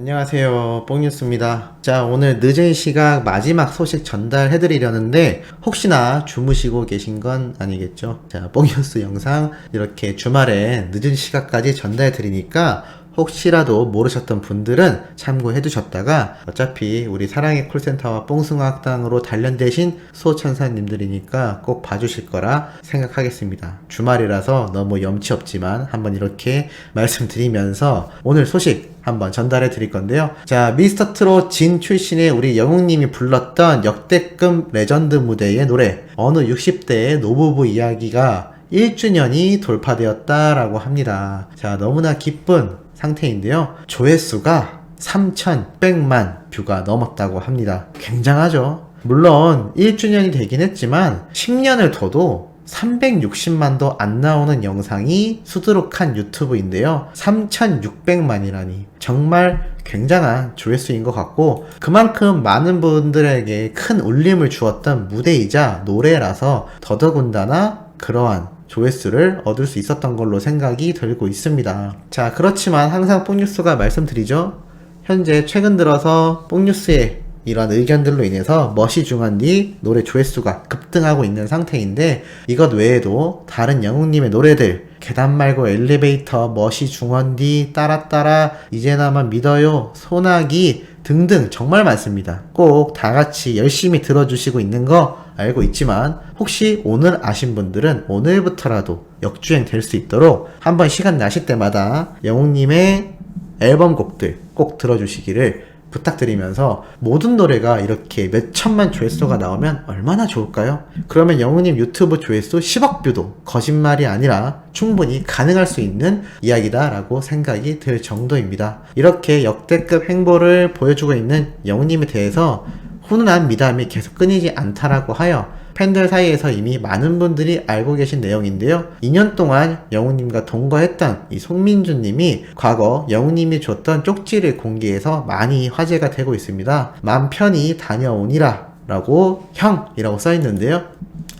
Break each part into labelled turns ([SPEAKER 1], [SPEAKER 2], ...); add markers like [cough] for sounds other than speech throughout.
[SPEAKER 1] 안녕하세요. 뽕뉴스입니다. 자, 오늘 늦은 시각 마지막 소식 전달해드리려는데, 혹시나 주무시고 계신 건 아니겠죠? 자, 뽕뉴스 영상 이렇게 주말에 늦은 시각까지 전달해드리니까, 혹시라도 모르셨던 분들은 참고해 두셨다가 어차피 우리 사랑의 콜센터와 뽕숭아 학당으로 단련되신 수호천사님들이니까 꼭 봐주실 거라 생각하겠습니다. 주말이라서 너무 염치 없지만 한번 이렇게 [laughs] 말씀드리면서 오늘 소식 한번 전달해 드릴 건데요. 자, 미스터 트롯 진 출신의 우리 영웅님이 불렀던 역대급 레전드 무대의 노래 어느 60대의 노부부 이야기가 1주년이 돌파되었다라고 합니다. 자, 너무나 기쁜 상태인데요. 조회수가 3,100만 뷰가 넘었다고 합니다. 굉장하죠? 물론 1주년이 되긴 했지만 10년을 둬도 360만도 안 나오는 영상이 수두룩한 유튜브인데요. 3,600만이라니 정말 굉장한 조회수인 것 같고 그만큼 많은 분들에게 큰 울림을 주었던 무대이자 노래라서 더더군다나 그러한 조회수를 얻을 수 있었던 걸로 생각이 들고 있습니다. 자, 그렇지만 항상 뽕뉴스가 말씀드리죠. 현재 최근 들어서 뽕뉴스의 이런 의견들로 인해서 멋이 중한 뒤 노래 조회수가 급등하고 있는 상태인데 이것 외에도 다른 영웅님의 노래들 계단 말고 엘리베이터 멋이 중한 뒤 따라 따라 이제나마 믿어요 소나기 등등 정말 많습니다. 꼭 다 같이 열심히 들어주시고 있는 거 알고 있지만 혹시 오늘 아신 분들은 오늘부터라도 역주행 될 수 있도록 한번 시간 나실 때마다 영웅님의 앨범 곡들 꼭 들어주시기를 부탁드리면서 모든 노래가 이렇게 몇 천만 조회수가 나오면 얼마나 좋을까요? 그러면 영우님 유튜브 조회수 10억 뷰도 거짓말이 아니라 충분히 가능할 수 있는 이야기다라고 생각이 들 정도입니다. 이렇게 역대급 행보를 보여주고 있는 영우님에 대해서 훈훈한 미담이 계속 끊이지 않다라고 하여 팬들 사이에서 이미 많은 분들이 알고 계신 내용인데요. 2년 동안 영우님과 동거했던 이 송민주님이 과거 영우님이 줬던 쪽지를 공개해서 많이 화제가 되고 있습니다. 맘 편히 다녀오니라 라고 형이라고 써있는데요.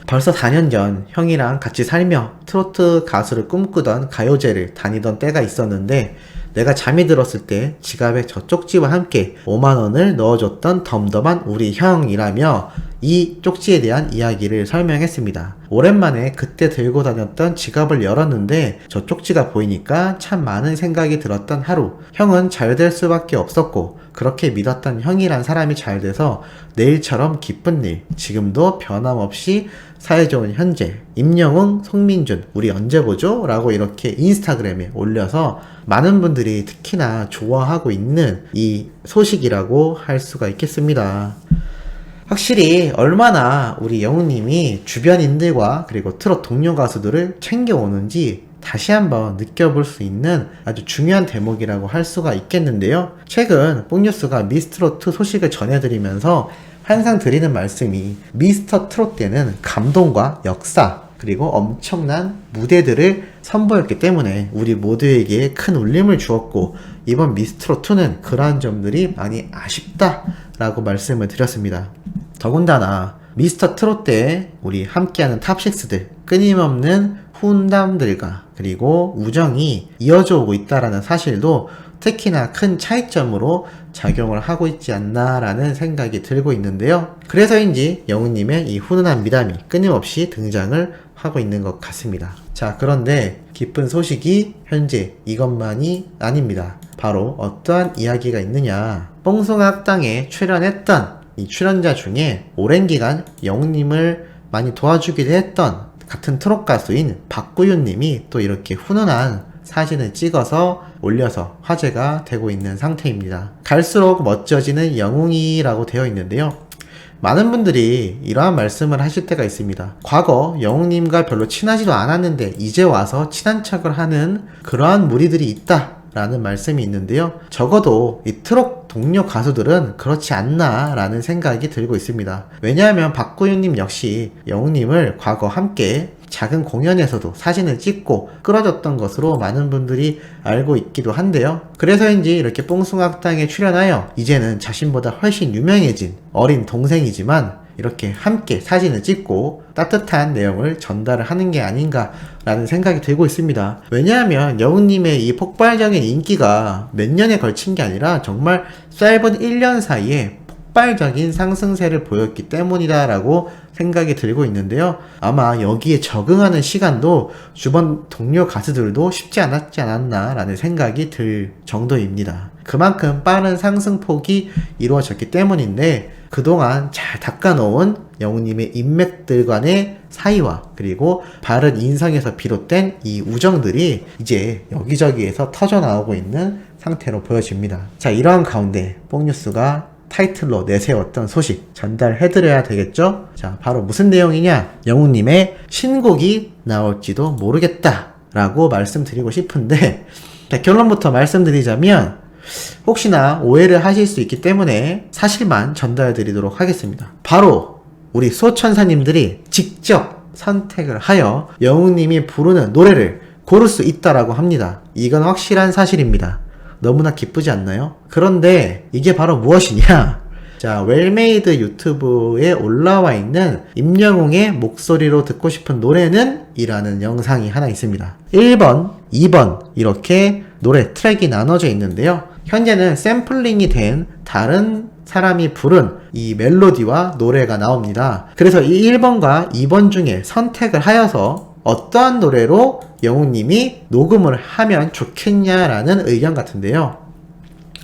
[SPEAKER 1] 벌써 4년 전 형이랑 같이 살며 트로트 가수를 꿈꾸던 가요제를 다니던 때가 있었는데 내가 잠이 들었을 때 지갑에 저 쪽지와 함께 5만원을 넣어줬던 덤덤한 우리 형이라며 이 쪽지에 대한 이야기를 설명했습니다. 오랜만에 그때 들고 다녔던 지갑을 열었는데 저 쪽지가 보이니까 참 많은 생각이 들었던 하루. 형은 잘 될 수밖에 없었고 그렇게 믿었던 형이란 사람이 잘 돼서 내일처럼 기쁜 일. 지금도 변함없이 사회 좋은 현재. 임영웅, 송민준, 우리 언제 보죠? 라고 이렇게 인스타그램에 올려서 많은 분들이 특히나 좋아하고 있는 이 소식이라고 할 수가 있겠습니다. 확실히 얼마나 우리 영웅님이 주변인들과 그리고 트롯 동료 가수들을 챙겨오는지 다시 한번 느껴볼 수 있는 아주 중요한 대목이라고 할 수가 있겠는데요. 최근 뽕뉴스가 미스트롯 소식을 전해드리면서 항상 드리는 말씀이 미스터 트롯 때는 감동과 역사 그리고 엄청난 무대들을 선보였기 때문에 우리 모두에게 큰 울림을 주었고 이번 미스트롯 2는 그러한 점들이 많이 아쉽다 라고 말씀을 드렸습니다. 더군다나 미스터 트롯 때 우리 함께하는 탑식스들 끊임없는 훈담들과 그리고 우정이 이어져 오고 있다라는 사실도 특히나 큰 차이점으로 작용을 하고 있지 않나라는 생각이 들고 있는데요. 그래서인지 영우님의 이 훈훈한 미담이 끊임없이 등장을 하고 있는 것 같습니다. 자, 그런데 기쁜 소식이 현재 이것만이 아닙니다. 바로 어떠한 이야기가 있느냐. 뽕송학당에 출연했던 이 출연자 중에 오랜 기간 영웅님을 많이 도와주기도 했던 같은 트롯 가수인 박구윤님이 또 이렇게 훈훈한 사진을 찍어서 올려서 화제가 되고 있는 상태입니다. 갈수록 멋져지는 영웅이라고 되어 있는데요. 많은 분들이 이러한 말씀을 하실 때가 있습니다. 과거 영웅님과 별로 친하지도 않았는데 이제 와서 친한 척을 하는 그러한 무리들이 있다. 라는 말씀이 있는데요. 적어도 이 트롯 동료 가수들은 그렇지 않나 라는 생각이 들고 있습니다. 왜냐하면 박구윤님 역시 영웅님을 과거 함께 작은 공연에서도 사진을 찍고 끌어줬던 것으로 많은 분들이 알고 있기도 한데요. 그래서인지 이렇게 뽕숭악당에 출연하여 이제는 자신보다 훨씬 유명해진 어린 동생이지만 이렇게 함께 사진을 찍고 따뜻한 내용을 전달을 하는 게 아닌가라는 생각이 들고 있습니다. 왜냐하면 여우님의 이 폭발적인 인기가 몇 년에 걸친 게 아니라 정말 짧은 1년 사이에 폭발적인 상승세를 보였기 때문이다라고 생각이 들고 있는데요. 아마 여기에 적응하는 시간도 주변 동료 가수들도 쉽지 않았지 않았나라는 생각이 들 정도입니다. 그만큼 빠른 상승폭이 이루어졌기 때문인데 그동안 잘 닦아놓은 영우님의 인맥들 간의 사이와 그리고 바른 인성에서 비롯된 이 우정들이 이제 여기저기에서 터져나오고 있는 상태로 보여집니다. 자, 이러한 가운데 뽕뉴스가 타이틀로 내세웠던 소식 전달해드려야 되겠죠? 자, 바로 무슨 내용이냐? 영웅님의 신곡이 나올지도 모르겠다. 라고 말씀드리고 싶은데, 자, 결론부터 말씀드리자면, 혹시나 오해를 하실 수 있기 때문에 사실만 전달드리도록 하겠습니다. 바로 우리 소천사님들이 직접 선택을 하여 영웅님이 부르는 노래를 고를 수 있다라고 합니다. 이건 확실한 사실입니다. 너무나 기쁘지 않나요? 그런데 이게 바로 무엇이냐? [laughs] 자, 웰메이드 유튜브에 올라와 있는 임영웅의 목소리로 듣고 싶은 노래는 이라는 영상이 하나 있습니다. 1번, 2번 이렇게 노래 트랙이 나눠져 있는데요. 현재는 샘플링이 된 다른 사람이 부른 이 멜로디와 노래가 나옵니다. 그래서 이 1번과 2번 중에 선택을 하여서 어떠한 노래로 영웅님이 녹음을 하면 좋겠냐라는 의견 같은데요.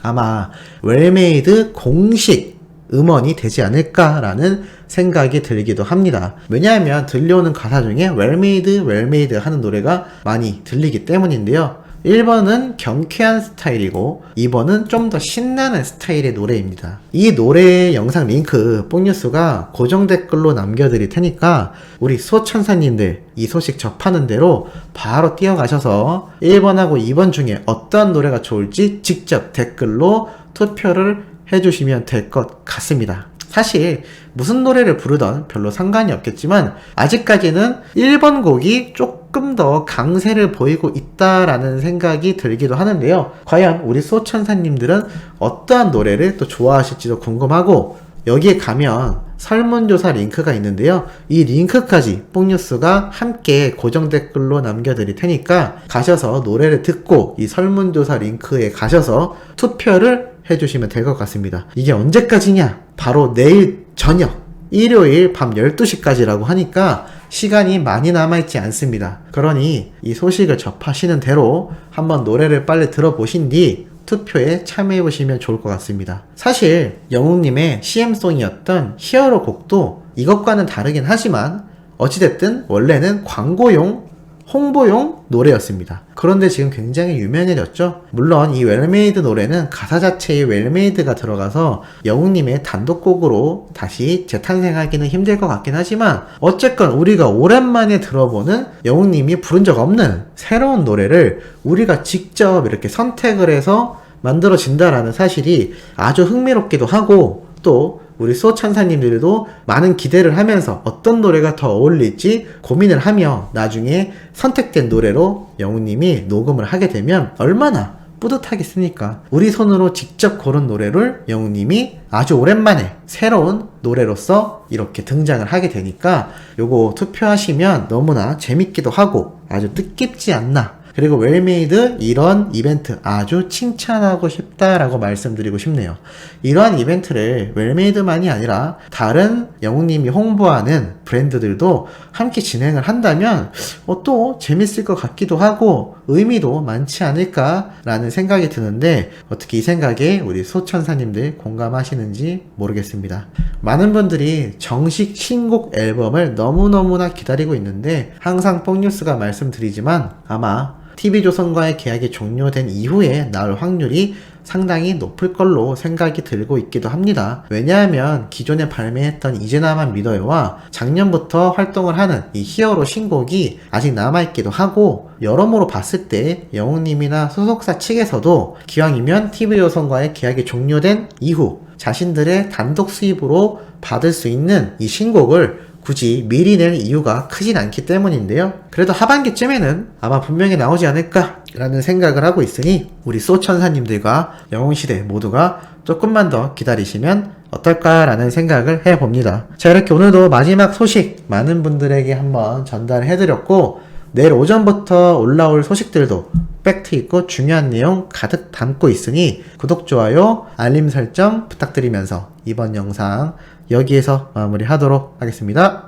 [SPEAKER 1] 아마 웰메이드 공식 음원이 되지 않을까라는 생각이 들기도 합니다. 왜냐하면 들려오는 가사 중에 웰메이드 웰메이드 하는 노래가 많이 들리기 때문인데요. 1번은 경쾌한 스타일이고 2번은 좀 더 신나는 스타일의 노래입니다. 이 노래 영상 링크 뽕뉴스가 고정 댓글로 남겨드릴 테니까 우리 소천사님들 이 소식 접하는 대로 바로 뛰어가셔서 1번하고 2번 중에 어떤 노래가 좋을지 직접 댓글로 투표를 해주시면 될 것 같습니다. 사실 무슨 노래를 부르던 별로 상관이 없겠지만 아직까지는 1번 곡이 조금 더 강세를 보이고 있다라는 생각이 들기도 하는데요. 과연 우리 소천사님들은 어떠한 노래를 또 좋아하실지도 궁금하고 여기에 가면 설문조사 링크가 있는데요. 이 링크까지 뽕뉴스가 함께 고정 댓글로 남겨드릴 테니까 가셔서 노래를 듣고 이 설문조사 링크에 가셔서 투표를 해주시면 될 것 같습니다. 이게 언제까지냐? 바로 내일 저녁, 일요일 밤 12시까지라고 하니까 시간이 많이 남아있지 않습니다. 그러니 이 소식을 접하시는 대로 한번 노래를 빨리 들어보신 뒤 투표에 참여해보시면 좋을 것 같습니다. 사실 영웅님의 CM송이었던 히어로 곡도 이것과는 다르긴 하지만 어찌됐든 원래는 광고용 홍보용 노래였습니다. 그런데 지금 굉장히 유명해졌죠? 물론 이 웰메이드 노래는 가사 자체에 웰메이드가 들어가서 영웅님의 단독곡으로 다시 재탄생하기는 힘들 것 같긴 하지만 어쨌건 우리가 오랜만에 들어보는 영웅님이 부른 적 없는 새로운 노래를 우리가 직접 이렇게 선택을 해서 만들어진다라는 사실이 아주 흥미롭기도 하고 또 우리 수호 천사님들도 많은 기대를 하면서 어떤 노래가 더 어울릴지 고민을 하며 나중에 선택된 노래로 영우님이 녹음을 하게 되면 얼마나 뿌듯하겠습니까? 우리 손으로 직접 고른 노래를 영우님이 아주 오랜만에 새로운 노래로서 이렇게 등장을 하게 되니까 요거 투표하시면 너무나 재밌기도 하고 아주 뜻깊지 않나 그리고 웰메이드 이런 이벤트 아주 칭찬하고 싶다라고 말씀드리고 싶네요. 이러한 이벤트를 웰메이드만이 아니라 다른 영웅님이 홍보하는 브랜드들도 함께 진행을 한다면 어, 또 재밌을 것 같기도 하고 의미도 많지 않을까라는 생각이 드는데 어떻게 이 생각에 우리 소천사님들 공감하시는지 모르겠습니다. 많은 분들이 정식 신곡 앨범을 너무너무나 기다리고 있는데 항상 뽕뉴스가 말씀드리지만 아마 TV조선과의 계약이 종료된 이후에 나올 확률이 상당히 높을 걸로 생각이 들고 있기도 합니다. 왜냐하면 기존에 발매했던 이제 나만 믿어요와 작년부터 활동을 하는 이 히어로 신곡이 아직 남아있기도 하고 여러모로 봤을 때 영웅님이나 소속사 측에서도 기왕이면 TV조선과의 계약이 종료된 이후 자신들의 단독 수입으로 받을 수 있는 이 신곡을 굳이 미리 낼 이유가 크진 않기 때문인데요. 그래도 하반기쯤에는 아마 분명히 나오지 않을까라는 생각을 하고 있으니 우리 소천사님들과 영웅시대 모두가 조금만 더 기다리시면 어떨까라는 생각을 해봅니다. 자, 이렇게 오늘도 마지막 소식 많은 분들에게 한번 전달해드렸고, 내일 오전부터 올라올 소식들도 팩트 있고 중요한 내용 가득 담고 있으니 구독, 좋아요, 알림 설정 부탁드리면서 이번 영상 여기에서 마무리하도록 하겠습니다.